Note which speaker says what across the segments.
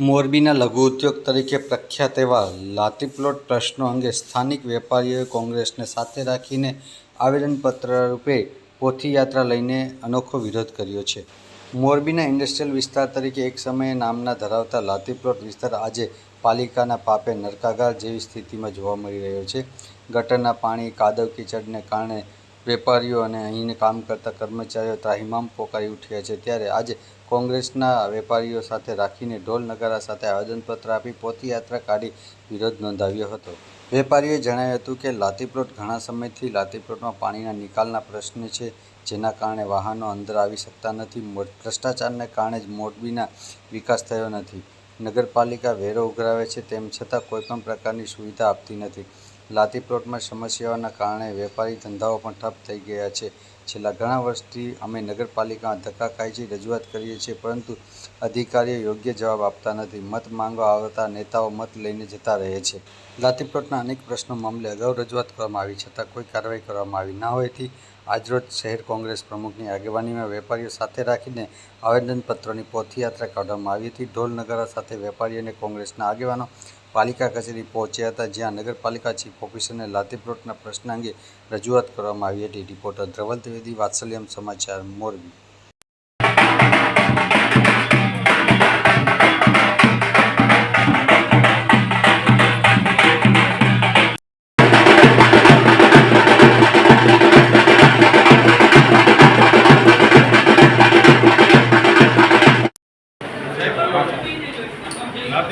Speaker 1: મોરબીના લઘુ ઉદ્યોગ તરીકે પ્રખ્યાત એવા લાતીપ્લોટ પ્રશ્નો અંગે સ્થાનિક વેપારીઓએ કોંગ્રેસને સાથે રાખીને આવેદનપત્ર રૂપે પોથીયાત્રા લઈને અનોખો વિરોધ કર્યો છે. મોરબીના ઇન્ડસ્ટ્રીયલ વિસ્તાર તરીકે એક સમયે નામના ધરાવતા લાતીપ્લોટ વિસ્તાર આજે પાલિકાના પાપે નરકાગાર જેવી સ્થિતિમાં જોવા મળી રહ્યો છે. ગટરના પાણી, કાદવ કીચડને કારણે વેપારીઓ અને અહીં કામ કરતા કર્મચારીઓ ત્રાહિમામ પોકારી ઉઠ્યા છે. ત્યારે આજે કોંગ્રેસના વેપારીઓ સાથે રાખીને ઢોલ નગારા સાથે આવેદનપત્ર આપી પોથીયાત્રા કાઢી વિરોધ નોંધાવ્યો હતો. વેપારીઓએ જણાવ્યું હતું કે લાતીપ્લોટ ઘણા સમયથી લાતીપ્લોટમાં પાણીના નિકાલના પ્રશ્ન છે, જેના કારણે વાહનો અંદર આવી શકતા નથી. ભ્રષ્ટાચારને કારણે જ મોરબીના વિકાસ થયો નથી. નગરપાલિકા વેરો ઉઘરાવે છે તેમ છતાં કોઈપણ પ્રકારની સુવિધા આપતી નથી. લાતીપ્લોટમાં સમસ્યાઓના કારણે વેપારી ધંધાઓ પણ ઠપ થઈ ગયા છે. છેલ્લા ઘણા વર્ષથી અમે નગરપાલિકામાં ધક્કા ખાઈ છે, રજૂઆત કરીએ છીએ, પરંતુ અધિકારીઓ યોગ્ય જવાબ આપતા નથી. મત માંગવા આવતા નેતાઓ મત લઈને જતા રહે છે. લાતીપ્લોટના અનેક પ્રશ્નો મામલે અગાઉ રજૂઆત કરવામાં આવી, છતાં કોઈ કાર્યવાહી કરવામાં આવી ન હોવાથી આજરોજ શહેર કોંગ્રેસ પ્રમુખની આગેવાનીમાં વેપારીઓ સાથે રાખીને આવેદનપત્રોની પોથીયાત્રા કાઢવામાં આવી હતી. ઢોલ નગારા સાથે વેપારીઓ અને કોંગ્રેસના આગેવાનો પાલિકા કચેરી પહોંચ્યા હતા, જ્યાં નગરપાલિકા ચીફ ઓફિસરને લાતીપ્લોટના પ્રશ્ન અંગે રજૂઆત કરવામાં આવી હતી. રિપોર્ટર ધ્રવલ ત્રિવેદી વાત્સલ્યમ સમાચાર, મોરબી.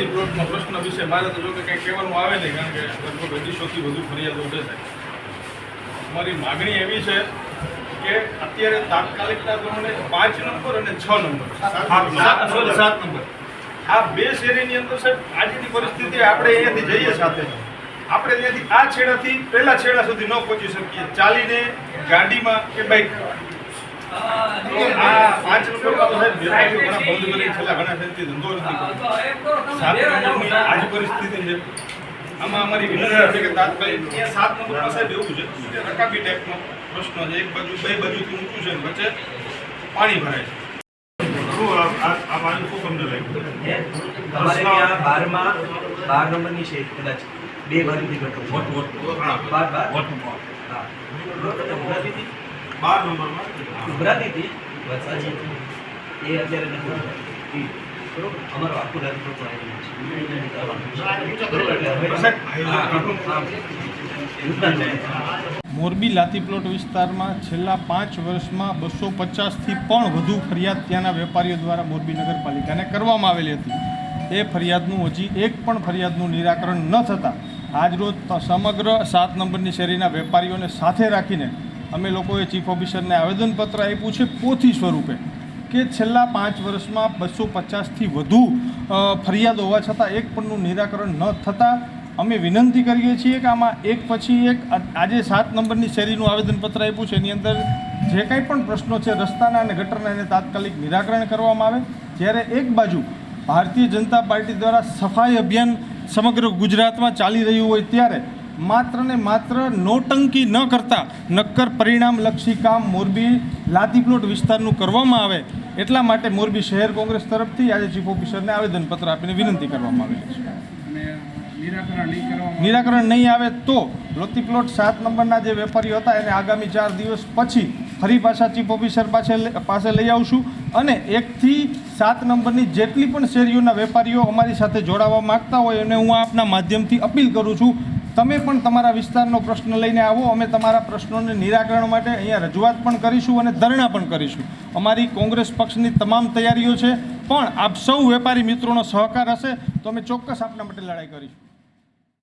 Speaker 2: નાતી પ્લોટનો પ્રશ્ન વિશે મારે તો જો કે કંઈ કહેવાનું આવે નહીં કારણ કે લગભગ અઢીસોથી વધુ ફરિયાદો છે. અમારી માગણી એવી છે કે અત્યારે તાત્કાલિકતા ધોરણે પાંચ નંબર અને છ નંબર. સાત સાત નંબર. આ બે શેરીની અંદર સાહેબ આજની પરિસ્થિતિ આપણે અહીંયાથી જઈએ સાથે. આપણે ત્યાંથી આ છેડાથી પહેલા છેડા સુધી ન પહોંચી શકીએ. ચાલીને ગાડીમાં કે બાઇક આ પાંચ ઘણા બંધ કરી છેલ્લા ઘણા સમયથી ધંધો નથી કરતો સાત નંબરની આ જ પરિસ્થિતિ છે. આમાં અમારી વિનંતી છે કે તાત્કાલિક સાત નંબરમાં સાહેબ એવું છે રકાબી ટાઈપનો પ્રશ્ન છે. એક બાજુ બે બાજુથી ઊંચું છે વચ્ચે પાણી ભરાય છે.
Speaker 3: બે. બાર નંબરમાં ઉભરાતી હતી
Speaker 2: બાર
Speaker 3: હતી એ અત્યારે નથી બરોબર? અમારો આખું.
Speaker 4: મોરબી લાતીપ્લોટ વિસ્તારમાં છેલ્લા પાંચ વર્ષમાં બસો પચાસથી પણ વધુ ફરિયાદ ત્યાંના વેપારીઓ દ્વારા મોરબી નગરપાલિકાને કરવામાં આવેલી હતી. એ ફરિયાદનું હજી એક પણ ફરિયાદનું નિરાકરણ ન થતાં આજરોજ સમગ્ર સાત નંબરની શેરીના વેપારીઓને સાથે રાખીને અમે લોકોએ ચીફ ઓફિસરને આવેદનપત્ર આપ્યું છે પોથી સ્વરૂપે કે છેલ્લા પાંચ વર્ષમાં બસો પચાસથી વધુ ફરિયાદ હોવા છતાં એક પણનું નિરાકરણ ન થતાં અમે વિનંતી કરીએ છીએ કે આમાં એક પછી એક આજે સાત નંબરની શેરીનું આવેદનપત્ર આપ્યું છે. એની અંદર જે કાંઈ પણ પ્રશ્નો છે, રસ્તાના અને ગટરના, એને તાત્કાલિક નિરાકરણ કરવામાં આવે. જ્યારે એક બાજુ ભારતીય જનતા પાર્ટી દ્વારા સફાઈ અભિયાન સમગ્ર ગુજરાતમાં ચાલી રહ્યું હોય ત્યારે માત્ર ને માત્ર નોટંકી ન કરતા નક્કર પરિણામલક્ષી કામ મોરબી લાતીપ્લોટ વિસ્તારનું કરવામાં આવે એટલા માટે મોરબી શહેર કોંગ્રેસ તરફથી આજે ચીફ ઓફિસરને આવેદનપત્ર આપીને વિનંતી કરવામાં આવેલી છે. નિરાકરણ નહીં આવે. તો લોતીપ્લોટ સાત નંબરના જે વેપારીઓ હતા એને આગામી ચાર દિવસ પછી ફરી પાછા ચીફ ઓફિસર પાસે પાસે લઈ આવશું અને એકથી સાત નંબરની જેટલી પણ શેરીઓના વેપારીઓ અમારી સાથે જોડાવા માગતા હોય એને હું આપના માધ્યમથી અપીલ કરું છું તમે પણ તમારા વિસ્તારનો પ્રશ્ન લઈને આવો. અમે તમારા પ્રશ્નોને નિરાકરણ માટે અહીંયા રજૂઆત પણ કરીશું અને ધરણા પણ કરીશું. અમારી કોંગ્રેસ પક્ષની તમામ તૈયારીઓ છે. પણ આપ સૌ વેપારી મિત્રોનો સહકાર હશે તો અમે ચોક્કસ આપના માટે લડાઈ કરીશું.